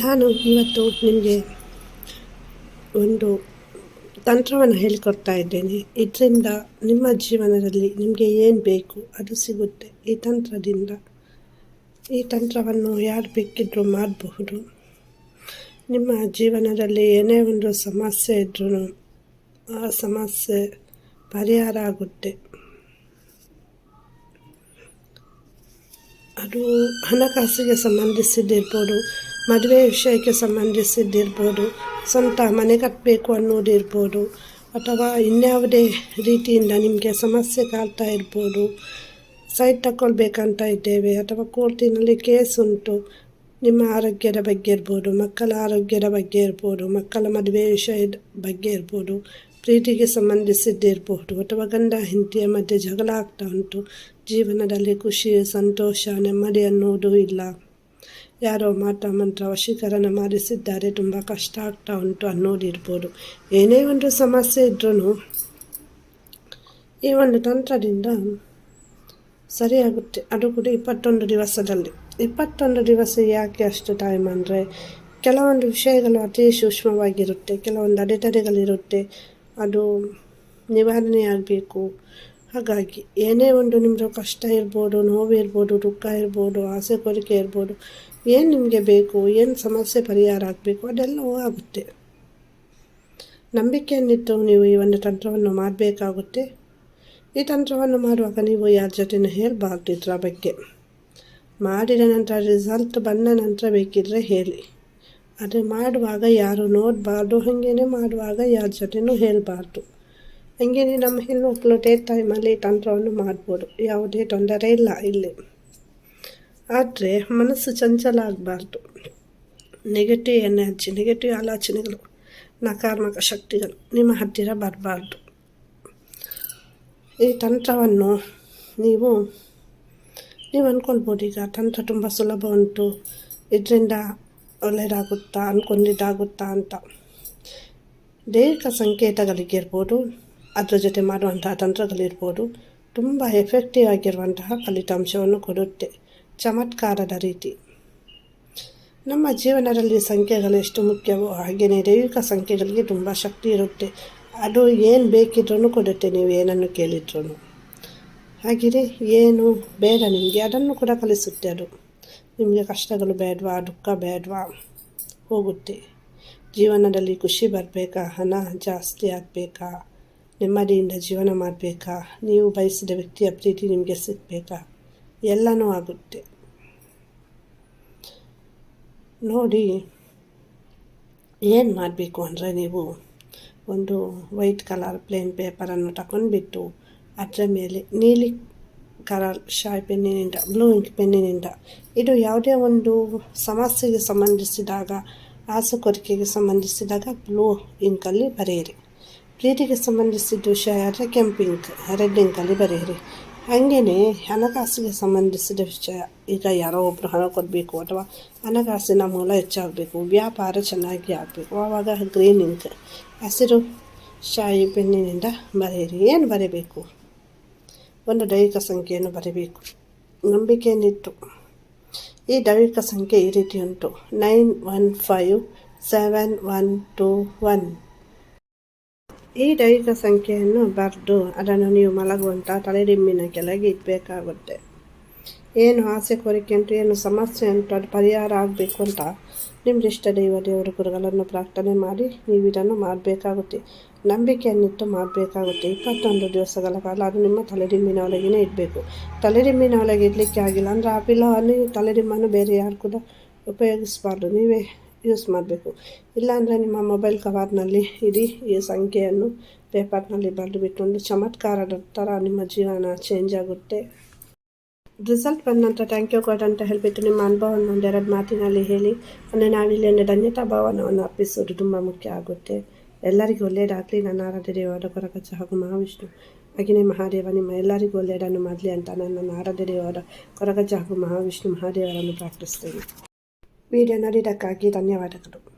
ನಾನು ಇವತ್ತು ನಿಮಗೆ ಒಂದು ತಂತ್ರವನ್ನು ಹೇಳಿಕೊಡ್ತಾ ಇದ್ದೇನೆ. ಇದರಿಂದ ನಿಮ್ಮ ಜೀವನದಲ್ಲಿ ನಿಮಗೆ ಏನು ಬೇಕು ಅದು ಸಿಗುತ್ತೆ ಈ ತಂತ್ರದಿಂದ. ಈ ತಂತ್ರವನ್ನು ಯಾರು ಬೇಕಿದ್ದರೂ ಮಾಡಬಹುದು. ನಿಮ್ಮ ಜೀವನದಲ್ಲಿ ಏನೇ ಒಂದು ಸಮಸ್ಯೆ ಇದ್ರೂ ಆ ಸಮಸ್ಯೆ ಪರಿಹಾರ ಆಗುತ್ತೆ. ಅದು ಹಣಕಾಸಿಗೆ ಸಂಬಂಧಿಸಿದ್ದಿರ್ಬೋದು ಮದುವೆ ವಿಷಯಕ್ಕೆ ಸಂಬಂಧಿಸಿದ್ದಿರ್ಬೋದು ಸ್ವಂತ ಮನೆ ಕಟ್ಟಬೇಕು ಅನ್ನೋದಿರ್ಬೋದು ಅಥವಾ ಇನ್ಯಾವುದೇ ರೀತಿಯಿಂದ ನಿಮಗೆ ಸಮಸ್ಯೆ ಕಾಡ್ತಾ ಇರ್ಬೋದು. ಸೈಟ್ ತಗೊಳ್ಬೇಕಂತ ಇದ್ದೇವೆ. ಅಥವಾ ಕೋರ್ಟಿನಲ್ಲಿ ಕೇಸ್ ಉಂಟು. ನಿಮ್ಮ ಆರೋಗ್ಯದ ಬಗ್ಗೆ ಇರ್ಬೋದು. ಮಕ್ಕಳ ಆರೋಗ್ಯದ ಬಗ್ಗೆ ಇರ್ಬೋದು. ಮಕ್ಕಳ ಮದುವೆ ವಿಷಯದ ಬಗ್ಗೆ ಇರ್ಬೋದು. ಪ್ರೀತಿಗೆ ಸಂಬಂಧಿಸಿದ್ದಿರಬಹುದು ಅಥವಾ ಗಂಡ ಹೆಂಡತಿಯ ಮಧ್ಯೆ ಜಗಳ ಆಗ್ತಾ ಉಂಟು. ಜೀವನದಲ್ಲಿ ಖುಷಿ, ಸಂತೋಷ, ನೆಮ್ಮದಿ ಅನ್ನೋದು ಇಲ್ಲ. ಯಾರೋ ಮಾಟ ಮಂತ್ರ ವಶೀಕರಣ ಮಾಡಿಸಿದ್ದಾರೆ. ತುಂಬ ಕಷ್ಟ ಆಗ್ತಾ ಉಂಟು ಅನ್ನೋದಿರ್ಬೋದು. ಏನೇ ಒಂದು ಸಮಸ್ಯೆ ಇದ್ರೂ ಈ ಒಂದು ತಂತ್ರದಿಂದ ಸರಿಯಾಗುತ್ತೆ. ಅದು ಕೂಡ ಇಪ್ಪತ್ತೊಂದು ದಿವಸದಲ್ಲಿ. ಇಪ್ಪತ್ತೊಂದು ದಿವಸ ಯಾಕೆ ಅಷ್ಟು ಟೈಮ್ ಅಂದರೆ ಕೆಲವೊಂದು ವಿಷಯಗಳು ಅತಿ ಸೂಕ್ಷ್ಮವಾಗಿರುತ್ತೆ. ಕೆಲವೊಂದು ಅಡೆತಡೆಗಳಿರುತ್ತೆ. ಅದು ನಿವಾರಣೆ ಆಗಬೇಕು ಹಾಗಾಗಿ ಏನೇ ಒಂದು ನಿಮ್ಮದು ಕಷ್ಟ ಇರ್ಬೋದು ನೋವು ಇರ್ಬೋದು ದುಃಖ ಇರ್ಬೋದು, ಆಸೆ, ಕೋರಿಕೆ ಇರ್ಬೋದು ಏನು ನಿಮಗೆ ಬೇಕು, ಏನು ಸಮಸ್ಯೆ ಪರಿಹಾರ ಆಗಬೇಕು ಅದೆಲ್ಲವೂ ಆಗುತ್ತೆ ನಂಬಿಕೆಯನ್ನಿಟ್ಟು ನೀವು ಈ ಒಂದು ತಂತ್ರವನ್ನು ಮಾಡಬೇಕಾಗುತ್ತೆ. ಈ ತಂತ್ರವನ್ನು ಮಾಡುವಾಗ ನೀವು ಯಾರ ಜೊತೆನೂ ಹೇಳಬಾರ್ದು ಇದರ ಬಗ್ಗೆ. ಮಾಡಿದ ನಂತರ ರಿಸಲ್ಟ್ ಬಂದ ನಂತರ ಬೇಕಿದ್ರೆ ಹೇಳಿ. ಅದು ಮಾಡುವಾಗ ಯಾರು ನೋಡಬಾರ್ದು, ಹಾಗೇನೆ ಮಾಡುವಾಗ ಯಾರ ಜೊತೆನೂ ಹೇಳಬಾರ್ದು. ಹಾಗೇನೆ ನಮ್ಮ ಹೆಣ್ಣು ಡೇ ಟೈಮಲ್ಲಿ ತಂತ್ರವನ್ನು ಮಾಡ್ಬೋದು. ಯಾವುದೇ ತೊಂದರೆ ಇಲ್ಲ ಇಲ್ಲಿ. ಆದರೆ ಮನಸ್ಸು ಚಂಚಲ ಆಗಬಾರ್ದು. ನೆಗೆಟಿವ್ ಎನರ್ಜಿ ನೆಗೆಟಿವ್ ಆಲೋಚನೆಗಳು, ನಕಾರಾತ್ಮಕ ಶಕ್ತಿಗಳು ನಿಮ್ಮ ಹತ್ತಿರ ಬರಬಾರ್ದು. ಈ ತಂತ್ರವನ್ನು ನೀವು ನೀವು ಅಂದ್ಕೊಳ್ಬೋದು ಈಗ ತಂತ್ರ ತುಂಬ ಸುಲಭ ಉಂಟು. ಇದರಿಂದ ಒಳ್ಳೆಯದಾಗುತ್ತಾ ಅಂದ್ಕೊಂಡಿದ್ದಾಗುತ್ತಾ ಅಂತ. ದೈಹಿಕ ಸಂಕೇತಗಳಿಗಿರ್ಬೋದು, ಅದರ ಜೊತೆ ಮಾಡುವಂತಹ ತಂತ್ರಗಳಿರ್ಬೋದು, ತುಂಬ ಎಫೆಕ್ಟಿವ್ ಆಗಿರುವಂತಹ ಫಲಿತಾಂಶವನ್ನು ಕೊಡುತ್ತೆ. ಚಮತ್ಕಾರದ ರೀತಿ. ನಮ್ಮ ಜೀವನದಲ್ಲಿ ಸಂಖ್ಯೆಗಳು ಎಷ್ಟು ಮುಖ್ಯವೋ ಹಾಗೆಯೇ ದೈವಿಕ ಸಂಖ್ಯೆಗಳಿಗೆ ತುಂಬ ಶಕ್ತಿ ಇರುತ್ತೆ. ಅದು ಏನು ಬೇಕಿದ್ರೂ ಕೊಡುತ್ತೆ, ನೀವು ಏನನ್ನು ಕೇಳಿದ್ರೂ ಹಾಗೆಯೇ ಏನು ಬೇಡ ನಿಮಗೆ, ಅದನ್ನು ಕೂಡ ಕಲಿಸುತ್ತೆ ಅದು. ನಿಮಗೆ ಕಷ್ಟಗಳು ಬೇಡವಾ, ದುಃಖ ಬೇಡವಾ, ಹೋಗುತ್ತೆ. ಜೀವನದಲ್ಲಿ ಖುಷಿ ಬರಬೇಕಾ, ಹಣ ಜಾಸ್ತಿ ಆಗಬೇಕಾ, ನೆಮ್ಮದಿಯಿಂದ ಜೀವನ ಮಾಡಬೇಕಾ, ನೀವು ಬಯಸಿದ ವ್ಯಕ್ತಿಯ ಪ್ರೀತಿ ನಿಮಗೆ ಸಿಗಬೇಕಾ? ಎಲ್ಲನೂ ಆಗುತ್ತೆ. ನೋಡಿ, ಏನು ಮಾಡಬೇಕು ಅಂದರೆ ನೀವು ಒಂದು ವೈಟ್ ಕಲರ್ ಪ್ಲೇನ್ ಪೇಪರನ್ನು ತಗೊಂಡ್ಬಿಟ್ಟು ಅದರ ಮೇಲೆ ನೀಲಿ ಕಲರ್ ಶಾಯ್ ಪೆನ್ನಿನಿಂದ, ಬ್ಲೂ ಇಂಕ್ ಪೆನ್ನಿನಿಂದ ಇದು ಯಾವುದೇ ಒಂದು ಸಮಸ್ಯೆಗೆ ಸಂಬಂಧಿಸಿದಾಗ ಆಸೆ ಸಂಬಂಧಿಸಿದಾಗ ಬ್ಲೂ ಇಂಕಲ್ಲಿ ಬರೆಯಿರಿ. ಪ್ರೀತಿಗೆ ಸಂಬಂಧಿಸಿದ್ದು ವಿಷಯ ಆದರೆ ಕೆಂಪು ಇಂಕ್, ರೆಡ್ ಇಂಕಲ್ಲಿ ಬರೆಯಿರಿ. ಹಾಗೆಯೇ ಹಣಕಾಸಿಗೆ ಸಂಬಂಧಿಸಿದ ವಿಷಯ, ಈಗ ಯಾರೋ ಒಬ್ಬರು ಹಣ ಕೊಡಬೇಕು ಅಥವಾ ಹಣಕಾಸಿನ ಮೂಲ ಹೆಚ್ಚಾಗಬೇಕು, ವ್ಯಾಪಾರ ಚೆನ್ನಾಗಿ ಆಗಬೇಕು. ಆವಾಗ ಗ್ರೀನ್ ಇಂಕ್ ಹಸಿರು ಶಾಯಿ ಪೆನ್ನಿನಿಂದ ಬರೆಯಿರಿ. ಏನು ಬರೀಬೇಕು? ಒಂದು ದೈಹಿಕ ಸಂಖ್ಯೆಯನ್ನು ಬರೀಬೇಕು. ನಂಬಿಕೆಯನ್ನಿಟ್ಟು. ಈ ದೈಹಿಕ ಸಂಖ್ಯೆ ಈ ರೀತಿ ಉಂಟು nine one five seven one two one. ಈ ದೈಹಿಕ ಸಂಖ್ಯೆಯನ್ನು ಬರೆದು ಅದನ್ನು ನೀವು ಮಲಗುವಂಥ ತಲೆದಿಂಬಿನ ಕೆಳಗೆ ಇಡಬೇಕಾಗುತ್ತೆ. ಏನು ಆಸೆ ಕೋರಿಕೆ ಅಂತ, ಏನು ಸಮಸ್ಯೆ ಅಂತ, ಅದು ಪರಿಹಾರ ಆಗಬೇಕು ಅಂತ ನಿಮ್ಮ ಇಷ್ಟ ದೈವ ದೇವರ ಗುರುಗಳನ್ನು ಪ್ರಾರ್ಥನೆ ಮಾಡಿ ನೀವು ಇದನ್ನು ಮಾಡಬೇಕಾಗುತ್ತೆ. ನಂಬಿಕೆಯನ್ನಿಟ್ಟು ಮಾಡಬೇಕಾಗುತ್ತೆ. ಇಪ್ಪತ್ತೊಂದು ದಿವಸಗಳ ಕಾಲ ಅದು ನಿಮ್ಮ ತಲೆದಿಮ್ಮಿನ ಒಳಗೇ ಇಡಬೇಕು. ತಲೆದಿಮ್ಮಿನ ಒಳಗೆ ಇಡಲಿಕ್ಕೆ ಆಗಿಲ್ಲ ಅಂದರೆ ಆ ಅಲ್ಲಿ ತಲೆದಿಂಬನ್ನು ಬೇರೆ ಯಾರು ಕೂಡ ಉಪಯೋಗಿಸಬಾರ್ದು. ನೀವೇ ಯೂಸ್ ಮಾಡಬೇಕು. ಇಲ್ಲಾಂದರೆ ನಿಮ್ಮ ಮೊಬೈಲ್ ಕವರ್ನಲ್ಲಿ ಇಡೀ ಈ ಸಂಖ್ಯೆಯನ್ನು ಪೇಪರ್ನಲ್ಲಿ ಬರೆದುಬಿಟ್ಟು ಒಂದು ಚಮತ್ಕಾರದ ಥರ ನಿಮ್ಮ ಜೀವನ ಚೇಂಜ್ ಆಗುತ್ತೆ. ರಿಸಲ್ಟ್ ಬಂದ ನಂತರ ಥ್ಯಾಂಕ್ ಯು ಗಾಡ್ ಅಂತ ಹೇಳಿಬಿಟ್ಟು ನಿಮ್ಮ ಅನುಭವವನ್ನು ಒಂದೆರಡು ಮಾತಿನಲ್ಲಿ ಹೇಳಿ, ಅಂದರೆ ನಾವಿಲ್ಲಿ ಒಂದು ಧನ್ಯತಾ ಭಾವನವನ್ನು ಅರ್ಪಿಸೋದು ತುಂಬ ಮುಖ್ಯ ಆಗುತ್ತೆ. ಎಲ್ಲರಿಗೂ ಒಳ್ಳೆಯದಾಗಲಿ ನನ್ನ ಆರಾಧ್ಯ ದೇವರ ಕೊರಗಜ ಹಾಗೂ ಮಹಾವಿಷ್ಣು. ಹಾಗೆಯೇ ಮಹಾದೇವ, ನಿಮ್ಮ ಎಲ್ಲರಿಗೂ ಒಳ್ಳೆಯದನ್ನು ಮಾಡಲಿ ಅಂತ ನನ್ನ ಆರಾಧ್ಯ ದೇವರ ಕೊರಗಜ್ಜ ಹಾಗೂ ಮಹಾವಿಷ್ಣು ಮಹಾದೇವರನ್ನು ಪ್ರಾರ್ಥಿಸ್ತೇನೆ വീഡിയോ നടി ഇടക്കാക്കി ധന്യവാദങ്ങളും